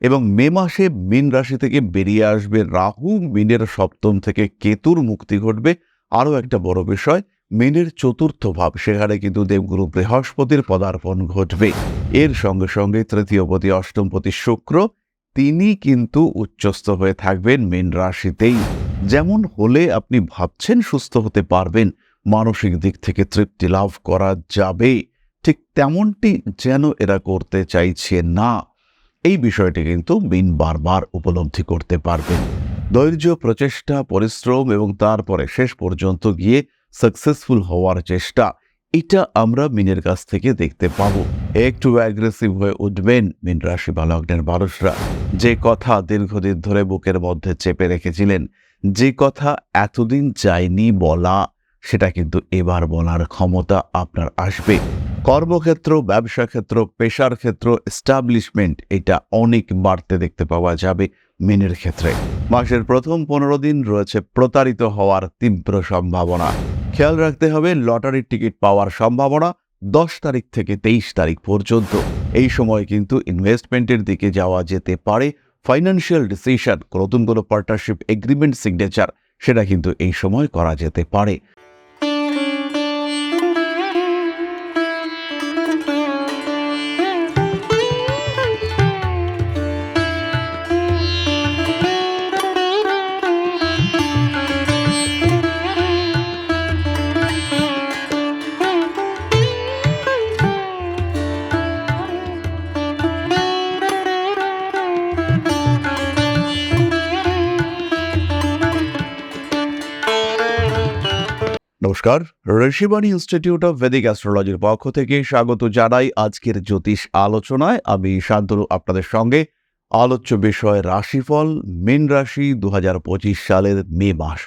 এবং মে মাসে মিন রাশি থেকে বেরিয়ে আসবে রাহু। মিনের সপ্তম থেকে কেতুর মুক্তি ঘটবে। আরও একটা বড় বিষয়, মিনের চতুর্থ ভাব, সেখানে কিন্তু দেবগুরু বৃহস্পতির পদার্পণ ঘটবে। এর সঙ্গে সঙ্গে তৃতীয়পতি অষ্টমপতি শুক্র তিনি কিন্তু উচ্চস্থ হয়ে থাকবেন মীন রাশিতেই। যেমন হলে আপনি ভাবছেন সুস্থ হতে পারবেন, মানসিক দিক থেকে তৃপ্তি লাভ করা যাবে। ঠিক তেমনটি যেন এরা করতে চাইছে না। এই বিষয়টি কিন্তু মিন বারবার উপলব্ধি করতে পারবেন। ধৈর্য প্রচেষ্টা, পরিশ্রম এবং তারপরে শেষ পর্যন্ত গিয়ে সাকসেসফুল হওয়ার চেষ্টা, এটা আমরা মিনের কাছ থেকে দেখতে পাবো। একটু অ্যাগ্রেসিভ হয়ে উঠবেন মিন রাশি বা লগ্নের মানুষরা। যে কথা দীর্ঘদিন ধরে বুকের মধ্যে চেপে রেখেছিলেন, যে কথা এতদিন যায়নি বলা, সেটা কিন্তু এবার বলার ক্ষমতা আপনার আসবে। কর্মক্ষেত্র, ব্যবসা ক্ষেত্র, পেশার ক্ষেত্র এস্টাবলিশমেন্ট এটা অনেক বাড়তে দেখতে পাওয়া যাবে মিনের ক্ষেত্রে। মাসের প্রথম পনেরো দিন রয়েছে প্রতারিত হওয়ার তীব্র সম্ভাবনা। খেয়াল রাখতে হবে, লটারির টিকিট পাওয়ার সম্ভাবনা দশ তারিখ থেকে তেইশ তারিখ পর্যন্ত। এই সময় কিন্তু ইনভেস্টমেন্টের দিকে যাওয়া যেতে পারে। ফাইন্যান্সিয়াল ডিসিশন নতুন কোনো পার্টনারশিপ এগ্রিমেন্ট সিগনেচার সেটা কিন্তু এই সময় করা যেতে পারে। নমস্কার। ঋষিবাণী ইনস্টিটিউট অফ ভেদিক অ্যাস্ট্রোলজির পক্ষ থেকে স্বাগত জানাই আজকের জ্যোতিষ আলোচনায়। আমি শান্তনু, আপনাদের সঙ্গে। আলোচ্য বিষয় রাশিফল, মীন রাশি দুহাজার পঁচিশ সালের মে মাস।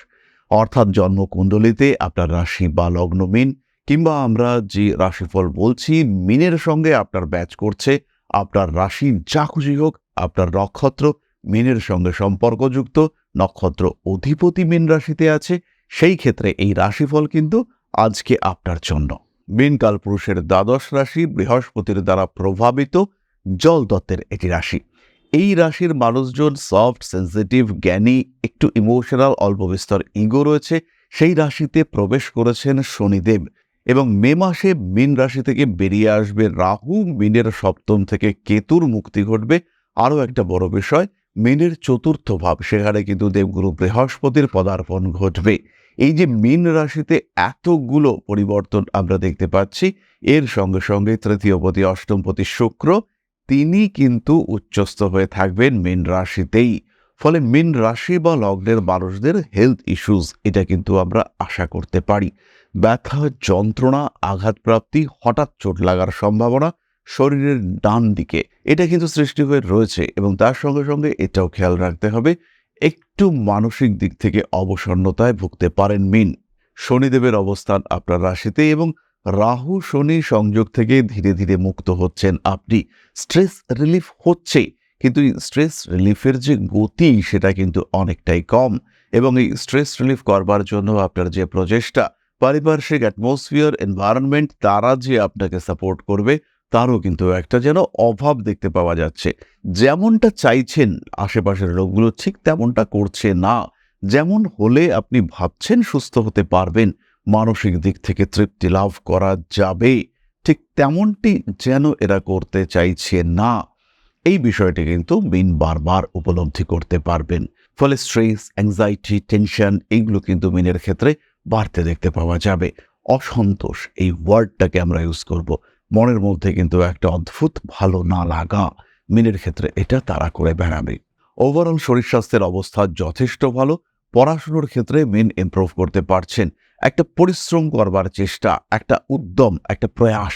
অর্থাৎ জন্মকুণ্ডলিতে আপনার রাশি বা লগ্ন মিন, কিংবা আমরা যে রাশিফল বলছি, মিনের সঙ্গে আপনার ব্যাচ করছে, আপনার রাশি যা খুশি হোক, আপনার নক্ষত্র মিনের সঙ্গে সম্পর্কযুক্ত, নক্ষত্র অধিপতি মীন রাশিতে আছে সেই ক্ষেত্রে এই রাশিফল কিন্তু আজকে আপনার জন্য। মিনকাল পুরুষের দ্বাদশ রাশি বৃহস্পতির দ্বারা প্রভাবিত জল তত্ত্বের এটি রাশি। এই রাশির মানুষজন সফট, সেন্সিটিভ, জ্ঞানী, একটু ইমোশনাল, অল্প বিস্তর ইগো রয়েছে। সেই রাশিতে প্রবেশ করেছেন শনিদেব এবং মে মাসে মিন রাশি থেকে বেরিয়ে আসবে রাহু। মিনের সপ্তম থেকে কেতুর মুক্তি ঘটবে। আরও একটা বড় বিষয়, মিনের চতুর্থ ভাব, সেখানে কিন্তু দেবগুরু বৃহস্পতির পদার্পণ ঘটবে। এই যে মীন রাশিতে এতগুলো পরিবর্তন আমরা দেখতে পাচ্ছি, এর সঙ্গে সঙ্গে তৃতীয়পতি অষ্টমপতি শুক্র তিনি কিন্তু উচ্চস্থ হয়ে থাকবেন মীন রাশিতেই। ফলে মীন রাশি বা লগ্নের মানুষদের হেলথ ইস্যুস এটা কিন্তু আমরা আশা করতে পারি। ব্যথা, যন্ত্রণা, আঘাতপ্রাপ্তি হঠাৎ চোট লাগার সম্ভাবনা শরীরের ডান দিকে এটা কিন্তু সৃষ্টি হয়ে রয়েছে এবং তার সঙ্গে সঙ্গে এটাও খেয়াল রাখতে হবে একটু মানসিক দিক থেকে অবসন্নতায় ভুগতে পারেন মিন। শনিদেবের অবস্থান আপনার রাশিতে এবং রাহু, শনি সংযোগ থেকে ধীরে ধীরে মুক্ত হচ্ছেন আপনি। স্ট্রেস রিলিফ হচ্ছে, কিন্তু স্ট্রেস রিলিফের যে গতি, সেটা কিন্তু অনেকটাই কম এবং এই স্ট্রেস রিলিফ করবার জন্য আপনার যে প্রচেষ্টা, পারিপার্শ্বিক অ্যাটমসফিয়ার, এনভায়রনমেন্ট, তারা যে আপনাকে সাপোর্ট করবে তারও কিন্তু একটা যেন অভাব দেখতে পাওয়া যাচ্ছে। যেমনটা চাইছেন আশেপাশের লোকগুলো, ঠিক তেমনটা করছে না। যেমন হলে আপনি ভাবছেন সুস্থ হতে পারবেন, মানসিক দিক থেকে তৃপ্তি লাভ করা যাবে, ঠিক তেমনটি যেন এরা করতে চাইছে না। এই বিষয়টি কিন্তু মিন বারবার উপলব্ধি করতে পারবেন। ফলে স্ট্রেস অ্যাংজাইটি টেনশন এইগুলো কিন্তু মিনের ক্ষেত্রে বাড়তে দেখতে পাওয়া যাবে। অসন্তোষ এই ওয়ার্ডটাকে আমরা ইউজ করব। মনের মধ্যে কিন্তু একটা অদ্ভুত ভালো না লাগা মিনের ক্ষেত্রে এটা তারা করে বেড়াবে। ওভারঅল শরীর স্বাস্থ্যের অবস্থা যথেষ্ট ভালো, পড়াশুনোর ক্ষেত্রে মিন ইমপ্রুভ করতে পারছেন। একটা পরিশ্রম করবার চেষ্টা, একটা উদ্যম, একটা প্রয়াস,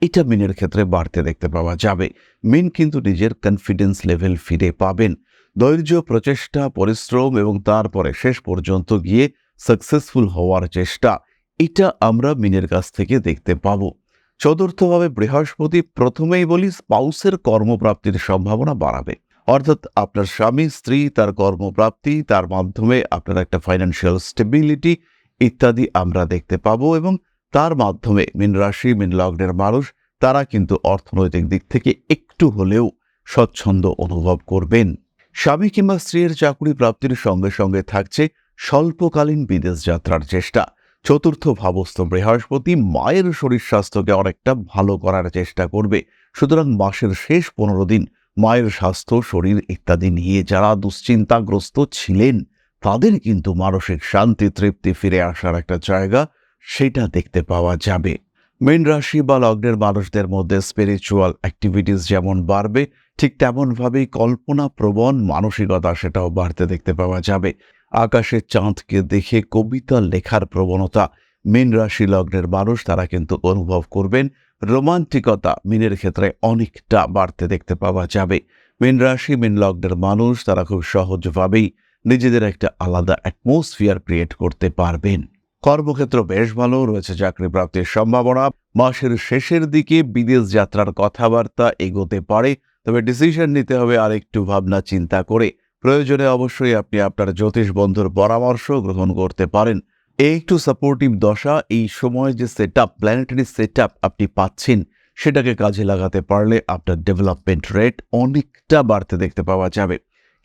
এটা মিনের ক্ষেত্রে বাড়তে দেখতে পাওয়া যাবে। মিন কিন্তু নিজের কনফিডেন্স লেভেল ফিরে পাবেন। ধৈর্য প্রচেষ্টা, পরিশ্রম এবং তারপরে শেষ পর্যন্ত গিয়ে সাকসেসফুল হওয়ার চেষ্টা, এটা আমরা মিনের কাছ থেকে দেখতে পাবো। চতুর্থভাবে বৃহস্পতি প্রথমেই বলি স্পাউসের কর্মপ্রাপ্তির সম্ভাবনা বাড়াবে। অর্থাৎ আপনার স্বামী, স্ত্রী, তার কর্মপ্রাপ্তি, তার মাধ্যমে আপনার একটা ফাইন্যান্সিয়াল স্টেবিলিটি ইত্যাদি আমরা দেখতে পাবো এবং তার মাধ্যমে মিন রাশি, মিন লগ্নের মানুষ, তারা কিন্তু অর্থনৈতিক দিক থেকে একটু হলেও স্বচ্ছন্দ অনুভব করবেন। স্বামী কিংবা স্ত্রীর চাকরি প্রাপ্তির সঙ্গে সঙ্গে থাকছে স্বল্পকালীন বিদেশ যাত্রার চেষ্টা। চতুর্থ ভাবস্থ বৃহস্পতি মায়ের শরীর স্বাস্থ্যকে অনেকটা ভালো করার চেষ্টা করবে। সুতরাং মাসের শেষ পনেরো দিন মায়ের স্বাস্থ্য, শরীর ইত্যাদি নিয়ে যারা দুশ্চিন্তাগ্রস্ত ছিলেন, তাদের কিন্তু মানসিক শান্তি, তৃপ্তি ফিরে আসার একটা জায়গা সেটা দেখতে পাওয়া যাবে। মীন রাশি বা লগ্নের মানুষদের মধ্যে স্পিরিচুয়াল অ্যাক্টিভিটিস যেমন বাড়বে, ঠিক তেমনভাবেই কল্পনা প্রবণ মানসিকতা সেটাও বাড়তে দেখতে পাওয়া যাবে। আকাশে চাঁদকে দেখে কবিতা লেখার প্রবণতা। মীন রাশি লগ্নের মানুষ তারা কিন্তু অনুভব করবেন, রোমান্টিকতা মিনের ক্ষেত্রে অনেকটা বাড়তে দেখতে পাওয়া যাবে। মীন রাশি, মীন লগ্নের মানুষ তারা খুব সহজভাবেই নিজেদের একটা আলাদা অ্যাটমসফিয়ার ক্রিয়েট করতে পারবেন। কর্মক্ষেত্র বেশ ভালো, রয়েছে চাকরি প্রাপ্তির সম্ভাবনা। মাসের শেষের দিকে বিদেশ যাত্রার কথাবার্তা এগোতে পারে, তবে ডিসিশন নিতে হবে আরেকটু ভাবনা চিন্তা করে। প্রয়োজনে অবশ্যই আপনি আপনার জ্যোতিষ বন্ধুর পরামর্শ গ্রহণ করতে পারেন। এই একটু সাপোর্টিভ দশা, এই সময় যে set up planetary set up আপনি পাচ্ছেন, সেটাকে কাজে লাগাতে পারলে আপনার ডেভেলপমেন্ট রেট অনেকটা বাড়তে দেখতে পাওয়া যাবে।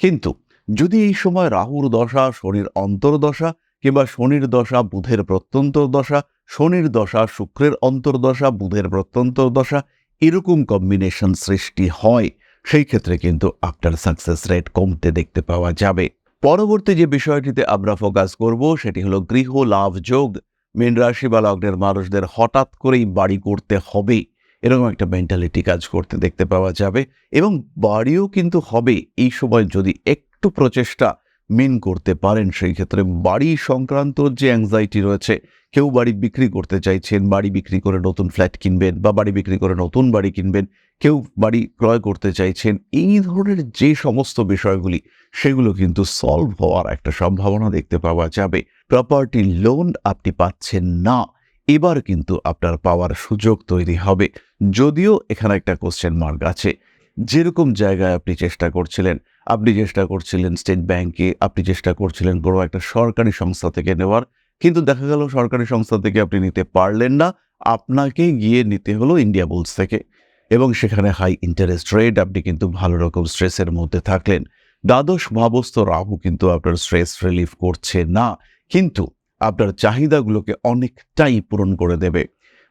কিন্তু যদি এই সময় রাহুর দশা, শনির অন্তর্দশা কিংবা শনির দশা, বুধের প্রত্যন্তর দশা শনির দশা, শুক্রের অন্তর্দশা, বুধের প্রত্যন্তর দশা এরকম কম্বিনেশন সৃষ্টি হয় সেই ক্ষেত্রে কিন্তু আপনার সাকসেস রেট কমতে দেখতে পাওয়া যাবে। পরবর্তী যে বিষয়টিতে আমরা ফোকাস করব, সেটি হলো গৃহ লাভ যোগ। মীন রাশি বা লগ্নের মানুষদের হঠাৎ করেই বাড়ি করতে হবে। এরকম একটা মেন্টালিটি কাজ করতে দেখতে পাওয়া যাবে। এবং বাড়িও কিন্তু হবে। এই সময় যদি একটু প্রচেষ্টা মিন করতে পারেন, সেই ক্ষেত্রে বাড়ি সংক্রান্ত যে অ্যাংজাইটি রয়েছে, কেউ বাড়ি বিক্রি করতে চাইছেন, বাড়ি বিক্রি করে নতুন ফ্ল্যাট কিনবেন বা বাড়ি বিক্রি করে নতুন বাড়ি কিনবেন কেউ বাড়ি ক্রয় করতে চাইছেন, এই ধরনের যে সমস্ত বিষয়গুলি, সেগুলো কিন্তু সলভ হওয়ার একটা সম্ভাবনা দেখতে পাওয়া যাবে। প্রপার্টি লোন আপনি পাচ্ছেন না, এবার কিন্তু আপনার পাওয়ার সুযোগ তৈরি হবে। যদিও এখানে একটা কোশ্চেন মার্ক আছে, যেরকম জায়গায় আপনি চেষ্টা করছিলেন, আপনি চেষ্টা করছিলেন স্টেট ব্যাংকে আপনি চেষ্টা করছিলেন কোনো একটা সরকারি সংস্থা থেকে নেওয়ার, কিন্তু দেখা গেল সরকারি সংস্থা থেকে আপনি নিতে পারলেন না, আপনাকে গিয়ে নিতে হলো ইন্ডিয়া বুলস থেকে। এবং সেখানে হাই ইন্টারেস্ট রেট আপনি কিন্তু ভালো রকম স্ট্রেসের মধ্যে থাকলেন। দ্বাদশ ভাবস্থ রাহু কিন্তু আপনার স্ট্রেস রিলিফ করছে না, কিন্তু আপনার চাহিদাগুলোকে অনেকটাই পূরণ করে দেবে।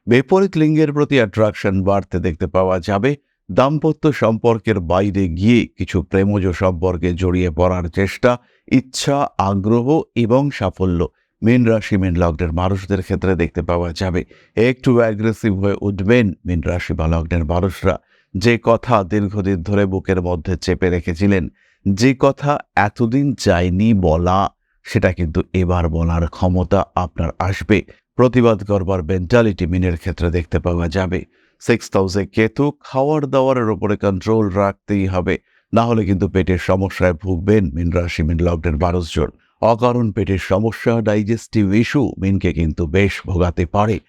বিপরীত লিঙ্গের প্রতি অ্যাট্রাকশন বাড়তে দেখতে পাওয়া যাবে। দাম্পত্য সম্পর্কের বাইরে গিয়ে কিছু প্রেমজ সম্পর্কে জড়িয়ে পড়ার চেষ্টা, ইচ্ছা, আগ্রহ এবং সাফল্য মীন রাশি, মীন লগ্নের মানুষদের ক্ষেত্রে দেখতে পাওয়া যাবে। একটু অ্যাগ্রেসিভ হয়ে উঠবেন মীন রাশি বা লগ্নের মানুষরা। যে কথা দীর্ঘদিন ধরে বুকের মধ্যে চেপে রেখেছিলেন, যে কথা এতদিন যায়নি বলা, সেটা কিন্তু এবার বলার ক্ষমতা আপনার আসবে। প্রতিবাদ করবার মেন্টালিটি মিনের ক্ষেত্রে দেখতে পাওয়া যাবে। সিক্স হাউসে কেতু খাওয়ার দাওয়ারের ওপরে কন্ট্রোল রাখতেই হবে। না হলে কিন্তু পেটের সমস্যায় ভুগবেন মিন রাশি, মিন লগ্নের মানুষজন। অকারণ পেটের সমস্যা ডাইজেস্টিভ ইস্যু মিনকে কিন্তু বেশ ভোগাতে পারে।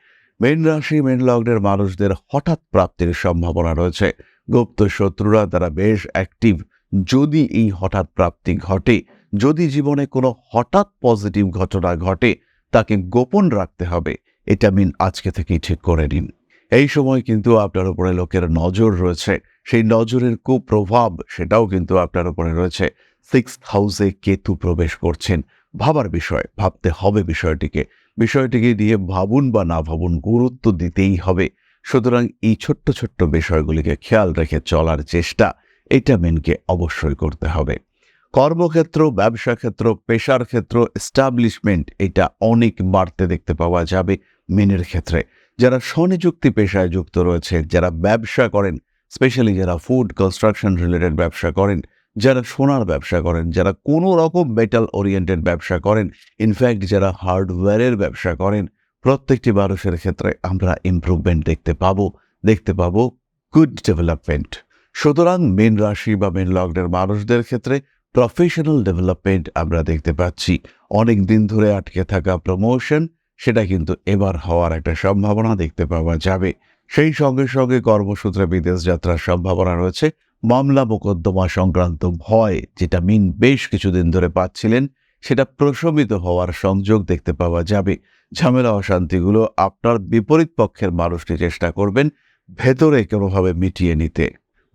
মেন রাশি, মেন লগ্নের মানুষদের হঠাৎ প্রাপ্তির সম্ভাবনা রয়েছে। গুপ্ত শত্রুরা তারা বেশ অ্যাক্টিভ যদি এই হঠাৎ প্রাপ্তি ঘটে, যদি জীবনে কোনো হঠাৎ পজিটিভ ঘটনা ঘটে, তাকে গোপন রাখতে হবে। এটা মিন আজকে থেকেই ঠিক করে নিন। এই সময় কিন্তু আপনার উপরে লোকের নজর রয়েছে। সেই নজরের কুপ্রভাব সেটাও কিন্তু আপনার উপরে রয়েছে। সিক্স হাউসে কেতু প্রবেশ করছেন। ভাবার বিষয়, ভাবতে হবে বিষয়টিকে। বিষয়টিকে দিয়ে ভাবুন বা না ভাবুন গুরুত্ব দিতেই হবে। সুতরাং এই ছোট্ট ছোট্ট বিষয়গুলিকে খেয়াল রেখে চলার চেষ্টা, এটা মেনকে অবশ্যই করতে হবে। কর্মক্ষেত্র, ব্যবসা ক্ষেত্র, পেশার ক্ষেত্র এস্টাবলিশমেন্ট এটা অনেক বাড়তে দেখতে পাওয়া যাবে মেনের ক্ষেত্রে। যারা স্বনিযুক্তি পেশায় যুক্ত রয়েছে, যারা ব্যবসা করেন স্পেশালি যারা ফুড কনস্ট্রাকশন রিলেটেড ব্যবসা করেন যারা সোনার ব্যবসা করেন, যারা কোনো রকম মেটাল ওরিয়েন্টেড ব্যবসা করেন ইনফ্যাক্ট যারা হার্ডওয়্যারের ব্যবসা করেন, প্রত্যেকটি মানুষের ক্ষেত্রে আমরা ইমপ্রুভমেন্ট দেখতে পাবো দেখতে পাবো গুড ডেভেলপমেন্ট সুতরাং মেন রাশি বা মেন লগ্নের মানুষদের ক্ষেত্রে প্রফেশনাল ডেভেলপমেন্ট আমরা দেখতে পাচ্ছি। অনেক দিন ধরে আটকে থাকা প্রমোশন সেটা কিন্তু এবার হওয়ার একটা সম্ভাবনা দেখতে পাওয়া যাবে। সেই সঙ্গে সঙ্গে কর্মসূত্রে বিদেশ যাত্রার সম্ভাবনা রয়েছে। মামলা মোকদ্দমা সংক্রান্ত ভয় যেটা মিন বেশ কিছুদিন ধরে পাচ্ছিলেন, সেটা প্রশমিত হওয়ার সংযোগ দেখতে পাওয়া যাবে। ঝামেলা, অশান্তিগুলো আপনার বিপরীত পক্ষের মানুষটি চেষ্টা করবেন ভেতরে কোনোভাবে মিটিয়ে নিতে।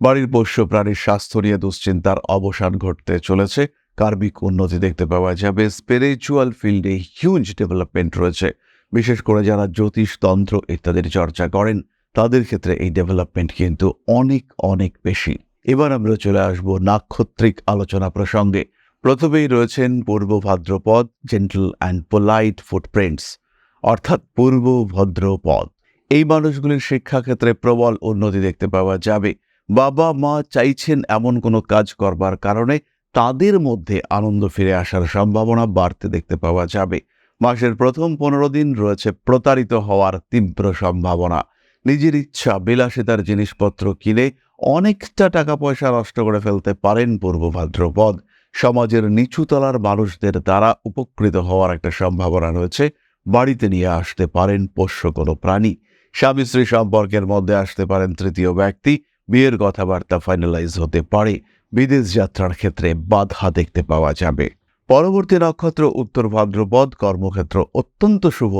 বাড়ির পোষ্য প্রাণীর স্বাস্থ্য নিয়ে দুশ্চিন্তার অবসান ঘটতে চলেছে। কার্মিক উন্নতি দেখতে পাওয়া যাবে। স্পিরিচুয়াল ফিল্ডে হিউজ ডেভেলপমেন্ট রয়েছে। বিশেষ করে যারা জ্যোতিষ, তন্ত্র ইত্যাদির চর্চা করেন, তাদের ক্ষেত্রে এই ডেভেলপমেন্ট কিন্তু অনেক অনেক বেশি। এবার আমরা চলে আসব নাক্ষত্রিক আলোচনা প্রসঙ্গে। প্রথমেই রয়েছেন Purva Bhadrapada gentle and polite footprints অর্থাৎ পূর্ব ভদ্রপদ। এই মানুষগুলির শিক্ষাক্ষেত্রে প্রবল উন্নতি দেখতে পাওয়া যাবে। বাবা মা চাইছেন এমন কোনো কাজ করবার কারণে তাদের মধ্যে আনন্দ ফিরে আসার সম্ভাবনা বাড়তে দেখতে পাওয়া যাবে। মাসের প্রথম পনেরো দিন রয়েছে প্রতারিত হওয়ার তীব্র সম্ভাবনা। নিজের ইচ্ছা, বিলাসিতার জিনিসপত্র কিনে অনেকটা টাকা পয়সা নষ্ট করে ফেলতে পারেন পূর্ব ভাদ্রপদ। সমাজের নিচুতলার মানুষদের দ্বারা উপকৃত হওয়ার একটা সম্ভাবনা রয়েছে। বাড়িতে নিয়ে আসতে পারেন পোষ্য কোনো প্রাণী। স্বামী স্ত্রী সম্পর্কের মধ্যে আসতে পারেন তৃতীয় ব্যক্তি। বিয়ের কথাবার্তা ফাইনালাইজ হতে পারে। বিদেশ যাত্রার ক্ষেত্রে বাধা দেখতে পাওয়া যাবে। পরবর্তী নক্ষত্র উত্তর ভাদ্রপদ। কর্মক্ষেত্র অত্যন্ত শুভ।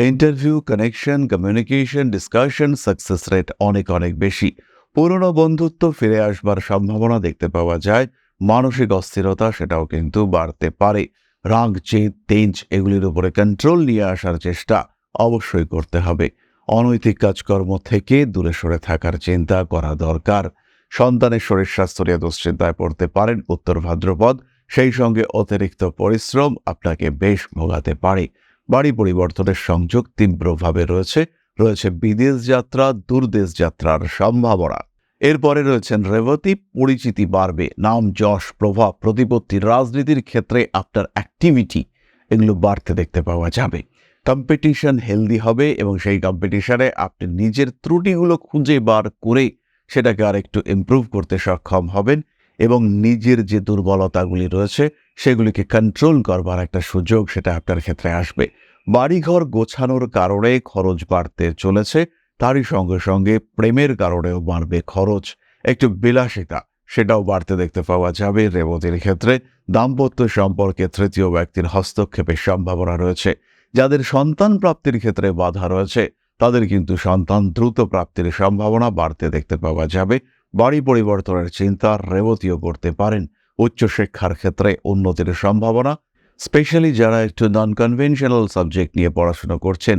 Interview connection communication discussion success rate অনেক অনেক বেশি। পুরনো বন্ধুত্ব ফিরে আসবার সম্ভাবনা দেখতে পাওয়া যায়। মানসিক অস্থিরতা সেটাও কিন্তু বাড়তে পারে। রাগ জেদ তেজ এগুলির উপরে কন্ট্রোল নিয়ে আসার চেষ্টা অবশ্যই করতে হবে। অনৈতিক কাজকর্ম থেকে দূরে সরে থাকার চিন্তা করা দরকার। সন্তানের শরীর স্বাস্থ্য নিয়ে দুশ্চিন্তায় পড়তে পারেন উত্তর ভাদ্রপদ। সেই সঙ্গে অতিরিক্ত পরিশ্রম আপনাকে বেশ ভোগাতে পারে। বাড়ি পরিবর্তনের সংযোগ তীব্রভাবে রয়েছে। রয়েছে বিদেশ যাত্রা, দূরদেশ যাত্রার সম্ভাবনা। এরপরে রয়েছেন রেবতী, পরিচিতি বাড়বে। নাম যশ প্রভাব প্রতিপত্তি, রাজনীতির ক্ষেত্রে আপনার অ্যাক্টিভিটি এগুলো বাড়তে দেখতে পাওয়া যাবে। কম্পিটিশন হেলদি হবে এবং সেই কম্পিটিশনে আপনি নিজের ত্রুটিগুলো খুঁজে বার করে সেটাকে আর একটু ইমপ্রুভ করতে সক্ষম হবেন এবং নিজের যে দুর্বলতাগুলি রয়েছে সেগুলিকে কন্ট্রোল করবার একটা সুযোগ সেটা আপনার ক্ষেত্রে আসবে। বাড়িঘর গোছানোর কারণে খরচ বাড়তে চলেছে। তারই সঙ্গে সঙ্গে প্রেমের কারণেও বাড়বে খরচ। একটু বিলাসিতা, সেটাও বাড়তে দেখতে পাওয়া যাবে রেবতীর ক্ষেত্রে। দাম্পত্য সম্পর্কে তৃতীয় ব্যক্তির হস্তক্ষেপের সম্ভাবনা রয়েছে। যাদের সন্তান প্রাপ্তির ক্ষেত্রে বাধা রয়েছে, তাদের কিন্তু সন্তান দ্রুত প্রাপ্তির সম্ভাবনা বাড়তে দেখতে পাওয়া যাবে। বাড়ি পরিবর্তনের চিন্তা রেবতীও করতে পারেন। উচ্চশিক্ষার ক্ষেত্রে উন্নতির সম্ভাবনা। স্পেশালি যারা একটু নন কনভেনশনাল সাবজেক্ট নিয়ে পড়াশোনা করছেন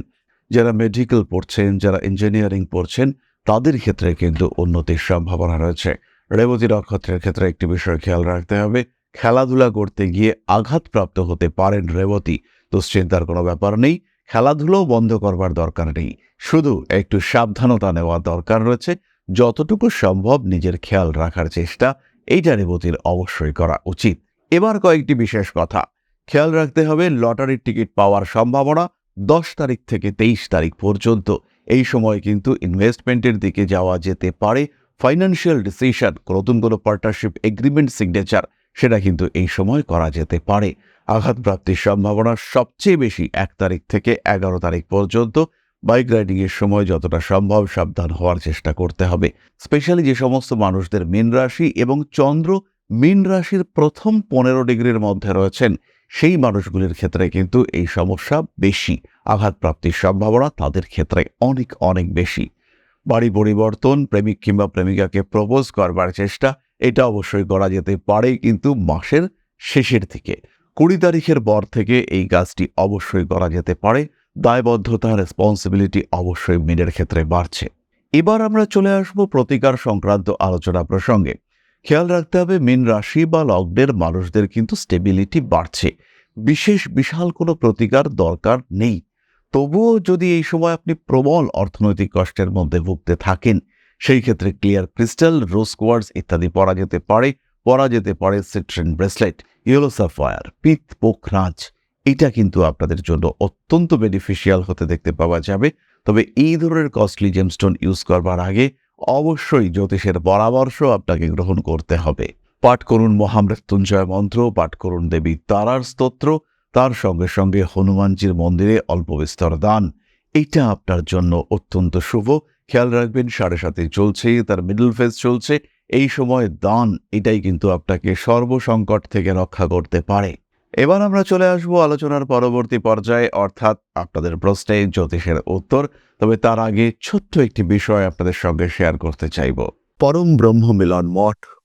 যারা মেডিকেল পড়ছেন, যারা ইঞ্জিনিয়ারিং পড়ছেন, তাদের ক্ষেত্রে কিন্তু উন্নতির সম্ভাবনা রয়েছে। রেবতী নক্ষত্রের ক্ষেত্রে একটি বিষয় খেয়াল রাখতে হবে, খেলাধুলা করতে গিয়ে আঘাতপ্রাপ্ত হতে পারেন রেবতী দুশ্চিন্তার কোনো ব্যাপার নেই, খেলাধুলাও বন্ধ করবার দরকার নেই। শুধু একটু সাবধানতা নেওয়া দরকার রয়েছে, যতটুকু সম্ভব নিজের খেয়াল রাখার চেষ্টা, এইটা রেবতীর অবশ্যই করা উচিত। এবার কয়েকটি বিশেষ কথা। খেয়াল রাখতে হবে, লটারির টিকিট পাওয়ার সম্ভাবনা দশ তারিখ থেকে তেইশ তারিখ পর্যন্ত। এই সময় কিন্তু ইনভেস্টমেন্টের দিকে যাওয়া যেতে পারে। ফাইন্যান্সিয়াল ডিসিশন নতুন কোনো পার্টনারশিপ এগ্রিমেন্ট সিগনেচার সেটা কিন্তু এই সময় করা যেতে পারে। আঘাতপ্রাপ্তির সম্ভাবনা সবচেয়ে বেশি এক তারিখ থেকে এগারো তারিখ পর্যন্ত। বাইক রাইডিংয়ের সময় যতটা সম্ভব সাবধান হওয়ার চেষ্টা করতে হবে। স্পেশালি যে সমস্ত মানুষদের মীন রাশি এবং চন্দ্র, মীন রাশির প্রথম পনেরো ডিগ্রির মধ্যে রয়েছেন। সেই মানুষগুলির ক্ষেত্রে কিন্তু এই সমস্যা বেশি, আঘাতপ্রাপ্তির সম্ভাবনা তাদের ক্ষেত্রে অনেক অনেক বেশি। বাড়ি পরিবর্তন, প্রেমিক কিংবা প্রেমিকাকে প্রপোজ করবার চেষ্টা, এটা অবশ্যই করা যেতে পারে কিন্তু মাসের শেষের দিকে কুড়ি তারিখের পর থেকে এই কাজটি অবশ্যই করা যেতে পারে, দায়বদ্ধতা রেসপন্সিবিলিটি অবশ্যই মিনের ক্ষেত্রে বাড়ছে। এবার আমরা চলে আসব প্রতিকার সংক্রান্ত আলোচনা প্রসঙ্গে। খেয়াল রাখতে হবে, মীন রাশি বা লগ্নের মানুষদের কিন্তু স্টেবিলিটি বাড়ছে। বিশেষ বিশাল কোনো প্রতিকার দরকার নেই। তবুও যদি এই সময় আপনি প্রবল অর্থনৈতিক কষ্টের মধ্যে ভুগতে থাকেন, সেই ক্ষেত্রে ক্লিয়ার ক্রিস্টাল রোজ কোয়ার্স ইত্যাদি পরা যেতে পারে, পরা যেতে পারে সিট্রেন ব্রেসলেট ইয়েলো সাফায়ার পিত পোখরাজ এটা কিন্তু আপনাদের জন্য অত্যন্ত বেনিফিশিয়াল হতে দেখতে পাওয়া যাবে। তবে এই ধরনের কস্টলি জেমস্টোন ইউজ করবার আগে অবশ্যই জ্যোতিষের পরামর্শ আপনাকে গ্রহণ করতে হবে। পাঠ করুন মহামৃত্যুঞ্জয় মন্ত্র, পাঠ করুন দেবী তারার স্তোত্র, তার সঙ্গে সঙ্গে হনুমানজির মন্দিরে অল্প বিস্তর দান। এটা আপনার জন্য অত্যন্ত শুভ। খেয়াল রাখবেন, সাড়ে সাথে চলছে, তার মিডল ফেজ চলছে। এই সময় দান, এটাই কিন্তু আপনাকে সর্বসংকট থেকে রক্ষা করতে পারে। এবার আমরা চলে আসব আলোচনার পরবর্তী পর্যায়ে, অর্থাৎ আপনাদের প্রশ্নে জ্যোতিষের উত্তর। তবে তার আগে ছোট্ট একটি বিষয় আপনাদের সঙ্গে শেয়ার করতে চাইব। পরম ব্রহ্ম মিলন মঠ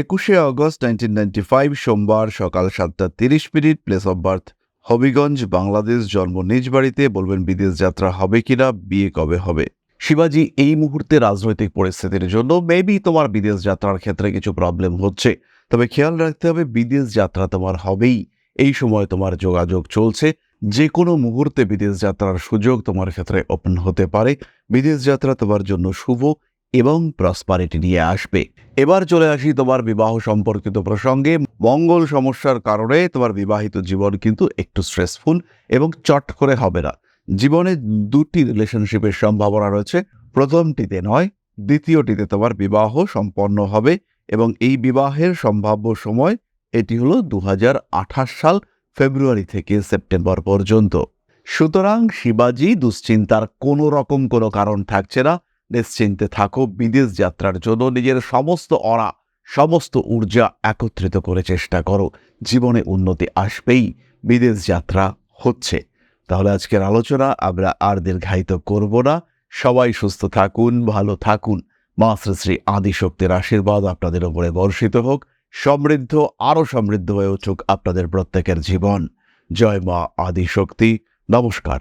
একুশে আগস্ট নাইনটিন নাইনটি ফাইভ সোমবার সকাল সাতটা তিরিশ minute place of birth Habiganj, Bangladesh জন্ম নিজ বাড়িতে বলবেন বিদেশ যাত্রা হবে কিনা, বিয়ে কবে হবে? শিবাজি, এই মুহূর্তে রাজনৈতিক পরিস্থিতির জন্য মেবি তোমার বিদেশ যাত্রার ক্ষেত্রে কিছু প্রবলেম হচ্ছে। তবে খেয়াল রাখতে হবে, বিদেশ যাত্রা তোমার হবেই। এই সময় তোমার যোগাযোগ চলছে। যে কোনো মুহূর্তে বিদেশ যাত্রার সুযোগ তোমার ক্ষেত্রে ওপেন হতে পারে। বিদেশ যাত্রা তোমার জন্য শুভ। এবং প্রসপারিটি নিয়ে আসবে। এবার চলে আসি তোমার বিবাহ সম্পর্কিত প্রসঙ্গে। মঙ্গল সমস্যার কারণে তোমার বিবাহিত জীবন কিন্তু একটু স্ট্রেসফুল এবং চট করে হবে না। জীবনে দুটি রিলেশনশিপের সম্ভাবনা রয়েছে। প্রথমটিতে নয়, দ্বিতীয়টিতে তোমার বিবাহ সম্পন্ন হবে এবং এই বিবাহের সম্ভাব্য সময় এটি হলো দু হাজার আঠাশ সাল, ফেব্রুয়ারি থেকে সেপ্টেম্বর পর্যন্ত। সুতরাং শিবাজি দুশ্চিন্তার কোনো রকম কোনো কারণ থাকছে না। নিশ্চিন্তে থাকো, বিদেশ যাত্রার জন্য নিজের সমস্ত অরা, সমস্ত ঊর্জা একত্রিত করে চেষ্টা করো। জীবনে উন্নতি আসবেই, বিদেশ যাত্রা হচ্ছে। তাহলে আজকের আলোচনা আমরা আর দীর্ঘায়িত করব না। সবাই সুস্থ থাকুন, ভালো থাকুন। মা শ্রী শ্রী আদিশক্তির আশীর্বাদ আপনাদের উপরে বর্ষিত হোক। সমৃদ্ধ, আরও সমৃদ্ধ হয়ে উঠুক আপনাদের প্রত্যেকের জীবন। জয় মা আদিশক্তি। নমস্কার।